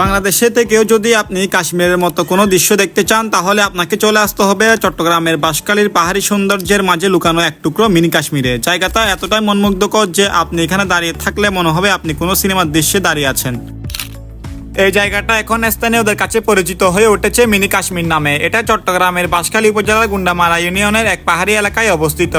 বাংলাদেশে থেকেও যদি আপনি কাশ্মীরের মতো কোনো দৃশ্য দেখতে চান, তাহলে আপনাকে চলে আসতে হবে চট্টগ্রামের বাঁশখালীর পাহাড়ি সৌন্দর্যের মাঝে লুকানো এক টুকরো মিনি কাশ্মীরে। জায়গাটা এতটাই মনমুগ্ধকর যে আপনি এখানে দাঁড়িয়ে থাকলে মনে হবে আপনি কোনো সিনেমার দৃশ্যে দাঁড়িয়ে আছেন। এই জায়গাটা এখন স্থানীয়দের কাছে পরিচিত হয়ে উঠেছে মিনি কাশ্মীর নামে। এটা চট্টগ্রামের বাঁশখালী উপজেলার গুন্ডামারা ইউনিয়নের এক পাহাড়ি এলাকায় অবস্থিত।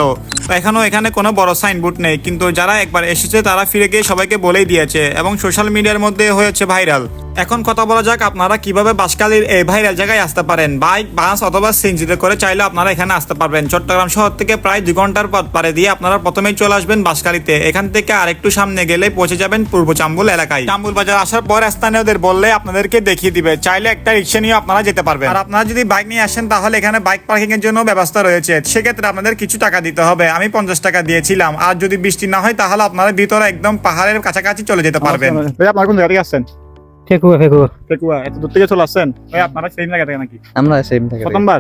এখনও এখানে কোনো বড় সাইনবোর্ড নেই, কিন্তু যারা একবার এসেছে তারা ফিরে গিয়ে সবাইকে বলেই দিয়েছে এবং সোশ্যাল মিডিয়ার মধ্যে হয়েছে ভাইরাল। এখন কথা বলা যাক আপনারা কীভাবে বাঁশখালীর এই ভাইরাল জায়গায় আসতে পারেন। বাইক, বাস অথবা সিনজিতে করে চাইলে আপনারা এখানে আসতে পারবেন। চট্টগ্রাম শহর থেকে প্রায় দুই ঘণ্টার পথ পারে দিয়ে আপনারা প্রথমেই চলে আসবেন বাঁশখালীতে এখান থেকে আরেকটু সামনে গেলে পৌঁছে যাবেন পূর্ব চাম্বুল এলাকায়। চাম্বুল বাজার আসার পর স্থানীয়দের বললে আপনাদেরকে দেখিয়ে দিবে। চাইলে একটা রিক্সা নিয়ে আপনারা যেতে পারবেন। আর আপনারা যদি বাইক নিয়ে আসেন তাহলে এখানে বাইক পার্কিং এর জন্য ব্যবস্থা রয়েছে। সেক্ষেত্রে আপনাদের কিছু টাকা দিতে হবে। আমি পঞ্চাশ টাকা দিয়েছিলাম। আর যদি বৃষ্টি না হয় তাহলে আপনারা ভিতরে একদম পাহাড়ের কাছাকাছি চলে যেতে পারবেন। আপনার কোন জায়গা থেকে আসছেন? ফেকুয়া ফেকুয়া। ফেকুয়া এত দূর থেকে চলে আসছেন? ভাই আপনারা সেম জায়গা থেকে নাকি? আমরা সেম থেকে। প্রথমবার?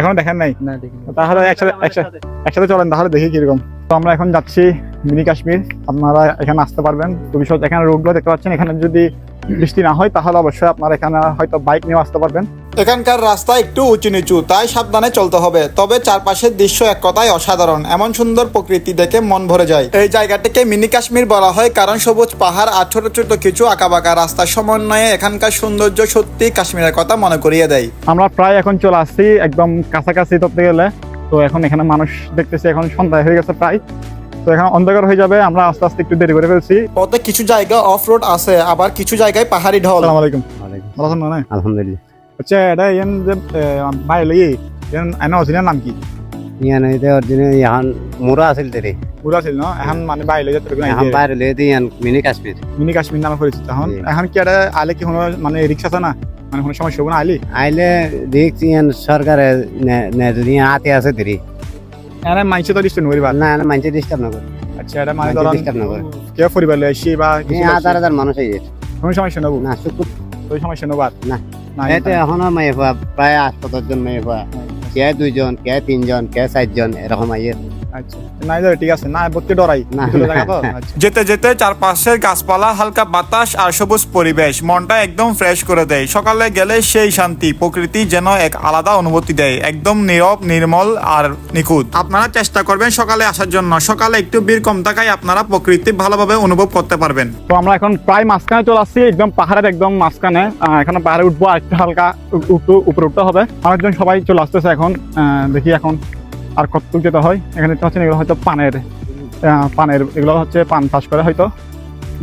এখন দেখেন নাই? না দেখি তাহলে একসাথে একসাথে একসাথে চলেন তাহলে দেখি কীরকম। তো আমরা এখন যাচ্ছি মিনি কাশ্মীর। আপনারা এখানে আসতে পারবেন। খুবই সহজ। এখানে রোডগুলো দেখতে পাচ্ছেন। এখানে যদি বৃষ্টি না হয় তাহলে অবশ্যই আপনারা এখানে হয়তো বাইক নিয়ে আসতে পারবেন। এখানকার রাস্তা একটু উঁচু নিচু তাই সাবধানে চলতে হবে। তবে চারপাশের দৃশ্য এক কথায় অসাধারণ। এমন সুন্দর প্রকৃতি দেখে মন ভরে যায়। এই জায়গাটিকে মিনি কাশ্মীর বলা হয় কারণ সবুজ পাহাড় আর ছোট ছোট কিছু আঁকাবাঁকা রাস্তার সমন্বয়ে এখানকার সৌন্দর্য সত্যি কাশ্মীরের কথা মনে করিয়ে দেয়। আমরা প্রায় এখন চলে আসছি একদম কাছাকাছি ধরতে গেলে। তো এখন এখানে মানুষ দেখতেছি এখন সন্ধ্যা হয়ে গেছে প্রায়। তো এখন অন্ধকার হয়ে যাবে আমরা আস্তে আস্তে একটু দেরি করে ফেলছি। পথে কিছু জায়গা অফ রোড আছে আবার কিছু জায়গায় পাহাড়ি ঢল। আসসালামু আলাইকুম। না আলহামদুলিল্লাহ। হচ্ছে এটা ইয়ান যে বাইরে ইয়ান আইনা অচিনার নাম কি ইয়ান এতে অর্জিনে ইয়ান মোরা আছিল তেরে পুরা ছিল না এখন মানে বাইরে যেতে এখন বাইরে দিয়ে ইয়ান মিনি কাশ্মীর মিনি কাশ্মীর নামে পরিচিত এখন। এখন কি এটা আলে কি কোনো মানে রিক্সা আছে না মানে কোনো সমস্যা হবে না আইলি আইলে দেখছি ইয়ান সরকারে নে- যদি হাতে আছে তেরে এনে মাইছে তো ডিস্টেন্স করিবা না না মানছে ডিস্টার্ব না করে আচ্ছা এটা মানে ধরুন ডিস্টার্ব না করে কে পরিবার লয় আসি বা হাজার হাজার মানুষ এই কোনো সমস্যা নেব না শুকুর ওই সমস্যা নেব আর না। এতে এখনও মেয়ে হওয়া প্রায় আট জন মেয়ে হওয়া কে দুইজন কে তিনজন কে চারজন এরকম আইয়ে আচ্ছা। নাই ধরে ঠিক আছে। না বলতে ডরাই। না। ভিতরে জায়গা তো আচ্ছা। যেতে যেতে চারপাশের গাছপালা হালকা বাতাস আর সবুজ পরিবেশ মনটা একদম ফ্রেশ করে দেয়। সকালে গেলে সেই শান্তি প্রকৃতি যেন এক আলাদা অনুভূতি দেয় একদম নীরব নির্মল আর নিখুঁত। আপনারা চেষ্টা করবেন সকালে আসার জন্য। সকালে একটু ভিড় কম থাকায় আপনারা প্রকৃতি ভালোভাবে অনুভব করতে পারবেন। তো আমরা এখন প্রায় মাঝখানে চলে আসছি একদম পাহাড়ের একদম মাঝখানে। আহ, এখানে পাহাড়ে উঠবো আর একটু হালকা উঠতে উপরে উঠতে হবে। মানুষজন সবাই চলে আসতেছে এখন। আহ, দেখি এখন আর কত যেটা হয়, এখানে দেখতে পাচ্ছেন এগুলো হয়তো পানের পানের, এগুলো হচ্ছে পান চাষ করে হয়তো।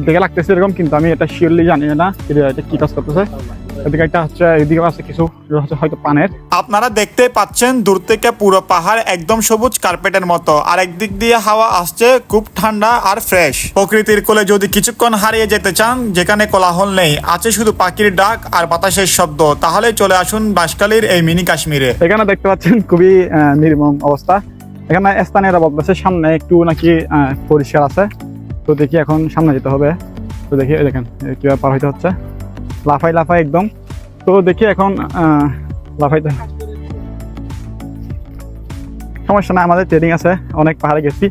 দেখে লাগতেছে এরকম, কিন্তু আমি এটা শিওরলি জানি না এটা কী কাজ করতেছে। এদিকে একটা হচ্ছে, এদিকে আছে কিছু হচ্ছে হয়তো পানের। আপনারা দেখতে পাচ্ছেন দূর থেকে পুরো পাহাড় একদম সবুজ কার্পেটের মতো। আর একদিক দিয়ে হাওয়া আসছে খুব ঠান্ডা আর ফ্রেশ। প্রকৃতির কোলে যদি কিছুক্ষণ হারিয়ে যেতে চান যেখানে কোলাহল নেই আছে শুধু পাখির ডাক আর বাতাসের শব্দ। তাহলে চলে আসুন বাঁশখালীর এই মিনি কাশ্মীরে। এখানে দেখতে পাচ্ছেন খুবই নির্মম অবস্থা। এখানে স্থানীয়রা বলতেছে সামনে একটু নাকি পরিষ্কার আছে। তো দেখি এখন সামনে যেতে হবে। তো দেখি দেখেন কীভাবে পার হইতে হচ্ছে। লাফাই লাফাই একদম। তো দেখি এখন লাফাইতে সমস্যা না আমাদের ট্রেনিং আছে, অনেক পাহাড়ে গেছি।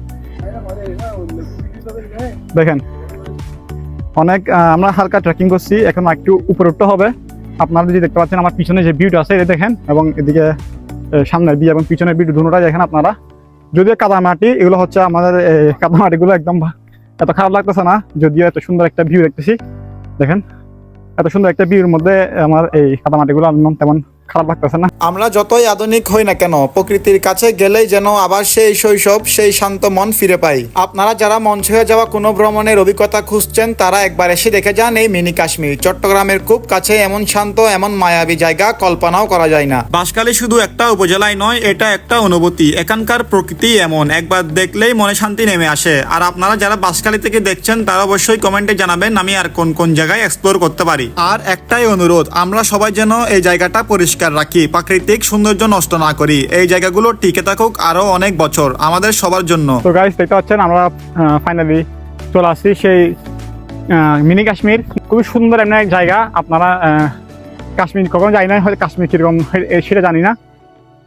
দেখেন, অনেক আমরা হালকা ট্রেকিং করছি, এখন একটু উপরে উঠতে হবে। আপনারা যদি দেখতে পাচ্ছেন, আমার পিছনে যে ভিউটা আছে এটা দেখেন, এবং এদিকে সামনের ভিউ এবং পিছনের ভিউ দুটোটাই দেখেন আপনারা। যদিও কাদামাটি, এগুলো হচ্ছে আমাদের কাদামাটিগুলো একদম এত খারাপ লাগতেছে না, যদিও এত সুন্দর একটা ভিউ দেখতেছি। দেখেন এত সুন্দর একটা বিয়ের মধ্যে আমার এই কাদামাটিগুলো আমি তেমন খারাপ লাগতেছে না। আমরা যতই আধুনিক হই না কেন প্রকৃতির কাছে গেলেই যেন আবার সেই শৈশব সেই শান্ত মন ফিরে পাই। আপনারা যারা মন ছুঁয়ে যাওয়া কোনো ভ্রমণের অভিজ্ঞতা খুঁজছেন তারা একবার এসে দেখে যান এই মিনি কাশ্মীর। চট্টগ্রামের খুব কাছে এমন শান্ত এমন মায়াবী জায়গা কল্পনাও করা যায় না। বাঁশখালী শুধু একটা উপজেলায় নয় এটা একটা অনুভূতি। এখানকার প্রকৃতি এমন একবার দেখলেই মনে শান্তি নেমে আসে। আর আপনারা যারা বাঁশখালী থেকে দেখছেন তারা অবশ্যই কমেন্টে জানাবেন আমি আর কোন কোন জায়গায় এক্সপ্লোর করতে পারি। আর একটাই অনুরোধ আমরা সবাই যেন এই জায়গাটা পরিষ্কার রাখি। প্রাকৃতিক সৌন্দর্য নষ্ট না করি। এই জায়গাগুলো টিকে থাকুক আরও অনেক বছর। আমাদের সবার জন্য। তো গাইস দেখতে পাচ্ছেন, আমরা ফাইনালি চলে আসছি সেই মিনি কাশ্মীর। খুবই সুন্দর এমন এক জায়গা। আপনারা কাশ্মীর কখনো যাই না হয়তো কাশ্মীর কীরকম, সেটা জানি না।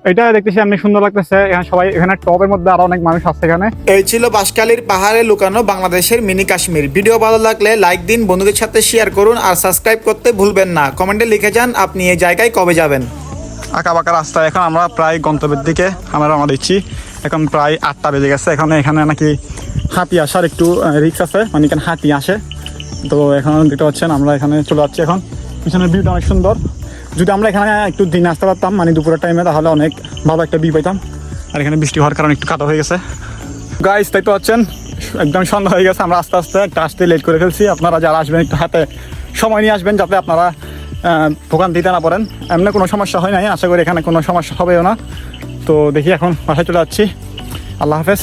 এটা দেখতেছি এমনি সুন্দর লাগতেছে। এখানে সবাই এখানে টপের মধ্যে আরও অনেক মানুষ আছে এখানে। এই ছিল বাসকালীর পাহাড়ে লুকানো বাংলাদেশের মিনি কাশ্মীর। ভিডিও ভালো লাগলে লাইক দিন বন্ধুদের সাথে শেয়ার করুন আর সাবস্ক্রাইব করতে ভুলবেন না। কমেন্টে লিখে যান আপনি এই জায়গায় কবে যাবেন। আঁকা বাঁকা রাস্তা এখন আমরা প্রায় গন্তব্যের দিকে আমরা রওনা দিচ্ছি। এখন প্রায় আটটা বেজে গেছে। এখানে এখানে নাকি হাতি আসার একটু রিক্স আছে মানে এখানে হাতি আসে। তো এখন দেখতে পাচ্ছেন আমরা এখানে চলে যাচ্ছি এখন। পিছনের ভিউটা অনেক সুন্দর। যদি আমরা এখানে একটু দিন আসতে পারতাম মানে দুপুরের টাইমে তাহলে অনেক ভালো একটা বি পাইতাম। আর এখানে বৃষ্টি হওয়ার কারণে একটু কাদা হয়ে গেছে। গাইস তাই তো পাচ্ছেন? একদম সন্ধ্যা হয়ে গেছে, আমরা আস্তে আস্তে একটা আসতে লেট করে ফেলছি। আপনারা যারা আসবেন, একটু হাতে সময় নিয়ে আসবেন, যাতে আপনারা দোকান দিতে না পারেন। এমনি কোনো সমস্যা হয় নাই, আশা করি এখানে কোনো সমস্যা হবেও না। তো দেখি এখন বাসায় চলে যাচ্ছি। আল্লাহ হাফেজ।